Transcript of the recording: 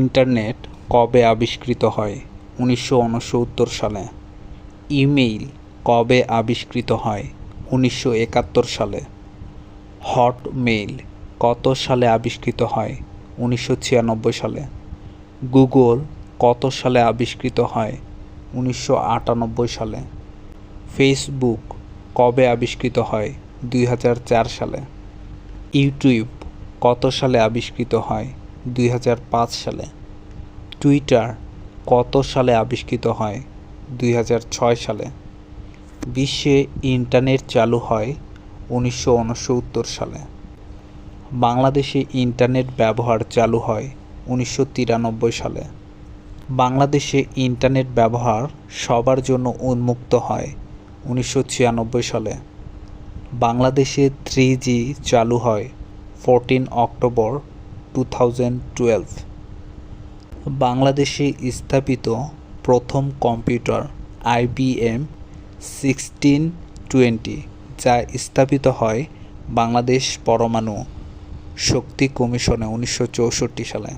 Internet কবে আবিষ্কৃত হয়? উনিশশো উনসত্তর সালে। ইমেইল কবে আবিষ্কৃত হয়? উনিশশো একাত্তর সালে। হটমেইল কত সালে আবিষ্কৃত হয়? উনিশশো ছিয়ানব্বই সালে। গুগল কত সালে আবিষ্কৃত হয়? উনিশশো আটানব্বই সালে। ফেসবুক কবে আবিষ্কৃত হয়? দুই হাজার চার সালে। ইউটিউব কত সালে আবিষ্কৃত হয়? দুই হাজার পাঁচ সালে। টুইটার কত সালে আবিষ্কৃত হয়? দুই হাজার ছয় সালে। বিশ্বে ইন্টারনেট চালু হয় উনিশশো উনসত্তর সালে। বাংলাদেশে ইন্টারনেট ব্যবহার চালু হয় উনিশশো তিরানব্বই সালে। বাংলাদেশে ইন্টারনেট ব্যবহার সবার জন্য উন্মুক্ত হয় উনিশশো ছিয়ানব্বই সালে। বাংলাদেশে থ্রি চালু হয় fourteen October two thousand twelve বাংলাদেশে স্থাপিত প্রথম কম্পিউটার আইবিএম সিক্সটিন টোয়েন্টি যা স্থাপিত হয় বাংলাদেশ পরমাণু শক্তি কমিশনে উনিশশো চৌষট্টি সালে।